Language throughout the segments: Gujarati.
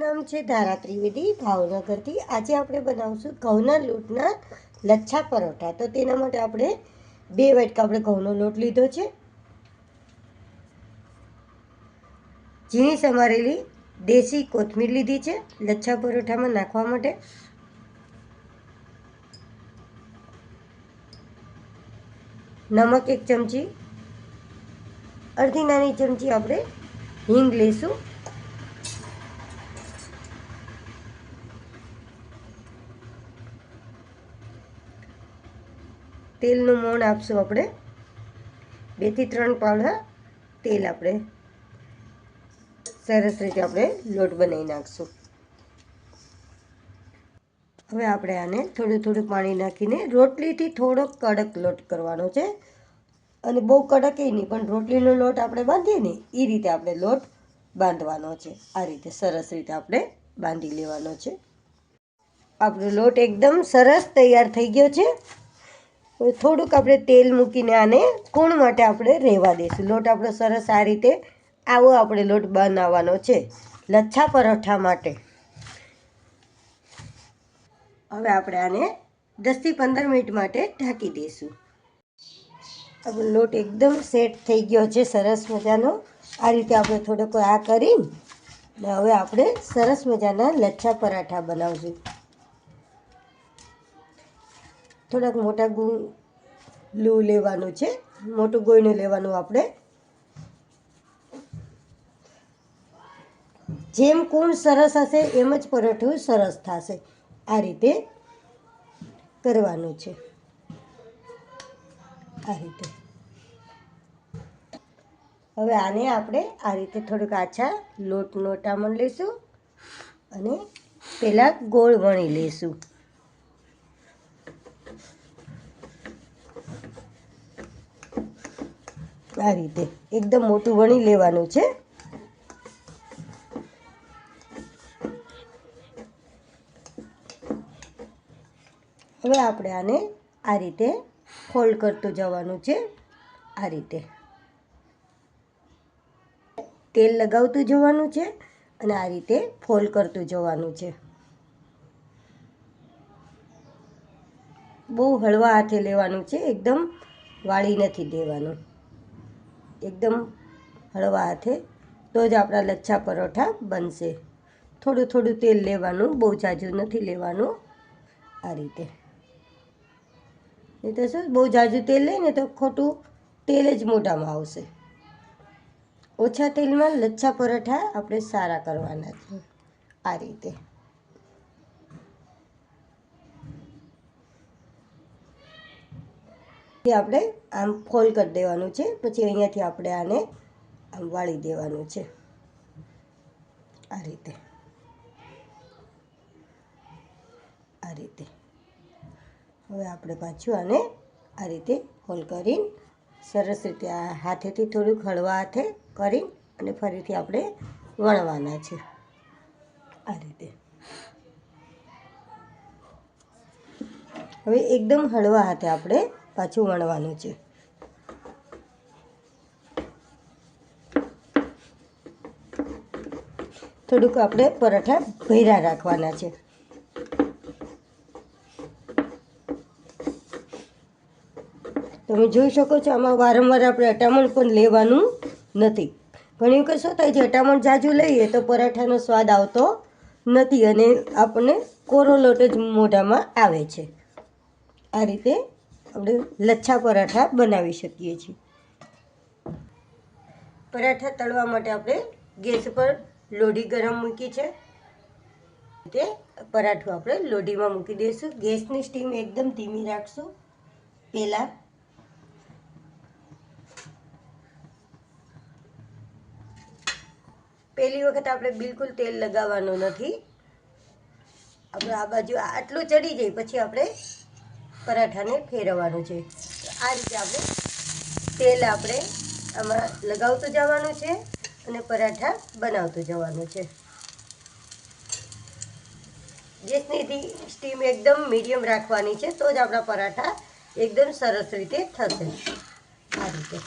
નામ છે ધારા ત્રિવેદી ભાવનગરથી આજે આપણે બનાવશું ઘઉંના લોટના લચ્છા પરોઠા. તો તેના માટે આપણે બે વાટકા આપણે ઘઉંનો લોટ લીધો છે. ઝીણી સમારેલી દેશી કોથમીર લીધી છે લચ્છા પરોઠામાં નાખવા માટે. નમક એક ચમચી, અડધી નાની ચમચી આપણે હિંગ લઈશું. તેલનું મોણ આપશું આપણે. બેથી ત્રણ પાવડા તેલ આપણે. સરસ રીતે આપણે લોટ બનાવી નાખશું. હવે આપણે આને થોડું થોડું પાણી નાખીને રોટલીથી થોડોક કડક લોટ કરવાનો છે. અને બહુ કડક એ નહીં, પણ રોટલીનો લોટ આપણે બાંધીએ ને એ રીતે આપણે લોટ બાંધવાનો છે. આ રીતે સરસ રીતે આપણે બાંધી લેવાનો છે. આપણો લોટ એકદમ સરસ તૈયાર થઈ ગયો છે. થોડુંક આપણે તેલ મૂકીને આને કૂણ માટે આપણે રહેવા દઈશું. લોટ આપણો સરસ આ રીતે આવો આપણે લોટ બનાવવાનો છે લચ્છા પરોઠા માટે. હવે આપણે આને દસથી પંદર મિનિટ માટે ઢાંકી દઈશું. આપણો લોટ એકદમ સેટ થઈ ગયો છે સરસ મજાનો. આ રીતે આપણે થોડોક આ કરીને હવે આપણે સરસ મજાના લચ્છા પરાઠા બનાવશું. થોડાક મોટા ગુ લૂ લેવાનું છે. મોટું ગોયણું લેવાનું આપણે. જેમ કૂણ સરસ હશે, એમ જ પરોઠું સરસ થશે. આ રીતે કરવાનું છે. આ રીતે. હવે આને આપણે આ રીતે થોડુંક આછા લોટનો લોટામણ લઈશું અને પહેલાં ગોળ વણી લઈશું. આ રીતે. એકદમ મોટું વણી લેવાનું છે. હવે આપણે આને આ રીતે ફોલ્ડ કરતું જવાનું છે. આ રીતે. તેલ લગાવતું જવાનું છે અને આ રીતે ફોલ્ડ કરતું જવાનું છે. બહુ હળવા હાથે લેવાનું છે. એકદમ વાળી નથી દેવાનું. એકદમ હળવા હાથે, તો જ આપણા લચ્છા પરોઠા બનશે. થોડું થોડું તેલ લેવાનું, બહુ જાજુ નથી લેવાનું આ રીતે. નહીં તો શું, બહુ જાજુ તેલ લઈને તો ખોટું તેલ જ મોઢામાં આવશે. ઓછા તેલમાં લચ્છા પરોઠા આપણે સારા કરવાના છે આ રીતે. આપણે આમ ફોલ કરી દેવાનું છે. પછી અહીંયાથી આપણે આને આમ વાળી દેવાનું છે. આ રીતે. આ રીતે. હવે આપણે પાછું આને આ રીતે ફોલ કરીને સરસ રીતે આ હાથેથી થોડુંક હળવા હાથે કરી અને ફરીથી આપણે વણવાના છે. આ રીતે. હવે એકદમ હળવા હાથે આપણે પાછું વણવાનું છે. થોડુંક આપણે પરાઠા ભૈરા રાખવાના છે. તમે જોઈ શકો છો આમાં વારંવાર આપણે અટામણ પણ લેવાનું નથી. ઘણી વખત શું થાય છે, અટામણ જાજુ લઈએ તો પરાઠાનો સ્વાદ આવતો નથી અને આપણને કોરો લોટ જ મોઢામાં આવે છે. આ રીતે આપણે લચ્છા પરાઠા બનાવી શકીએ છીએ. પરાઠા તળવા માટે આપણે ગેસ પર લોઢી ગરમ મૂકી છે. તે પરાઠું આપણે લોઢીમાં મૂકી દઈશું. ગેસની સ્ટીમ એકદમ ધીમી રાખશું. પહેલાં પહેલી વખત આપણે બિલકુલ તેલ લગાવવાનું નથી. આપણે આ બાજુ આટલું ચડી જાય, પછી આપણે પરાઠાને ફેરવવાનું છે. આ રીતે આપણે તેલ આપણે આમાં લગાવતું જવાનું છે અને પરાઠા બનાવતું જવાનું છે. ગેસની સ્ટીમ એકદમ મીડિયમ રાખવાની છે, તો જ આપણા પરાઠા એકદમ સરસ રીતે થશે. આ રીતે.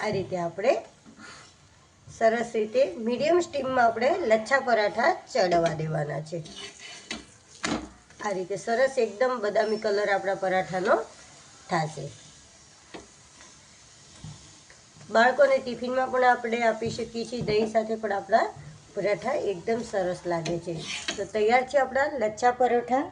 આ રીતે આપણે સરસ રીતે મીડિયમ સ્ટીમમાં આપણે લચ્છા પરાઠા ચડવા દેવાના છે. આ રીતે સરસ એકદમ બદામી કલર આપણા પરાઠાનો થશે. બાળકોને ટિફિનમાં પણ આપણે આપી શકીએ છીએ દહીં સાથે પણ આપણા પરાઠા એકદમ સરસ લાગે છે. તો તૈયાર છે આપણા લચ્છા પરોઠા?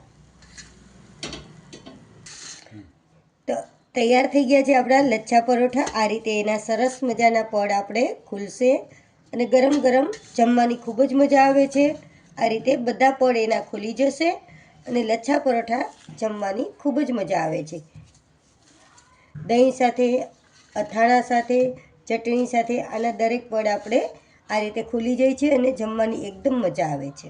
તો તૈયાર થઈ ગયા છે આપણા લચ્છા પરોઠા. આ રીતે એના સરસ મજાના પડ આપણે ખુલશે અને ગરમ ગરમ જમવાની ખૂબ જ મજા આવે છે. આ રીતે બધા પડ એના ખુલી જશે અને લચ્છા પરોઠા જમવાની ખૂબ જ મજા આવે છે. દહીં સાથે, અથાણા સાથે, ચટણી સાથે આના દરેક પડ આપણે આ રીતે ખુલી જાય છે અને જમવાની એકદમ મજા આવે છે.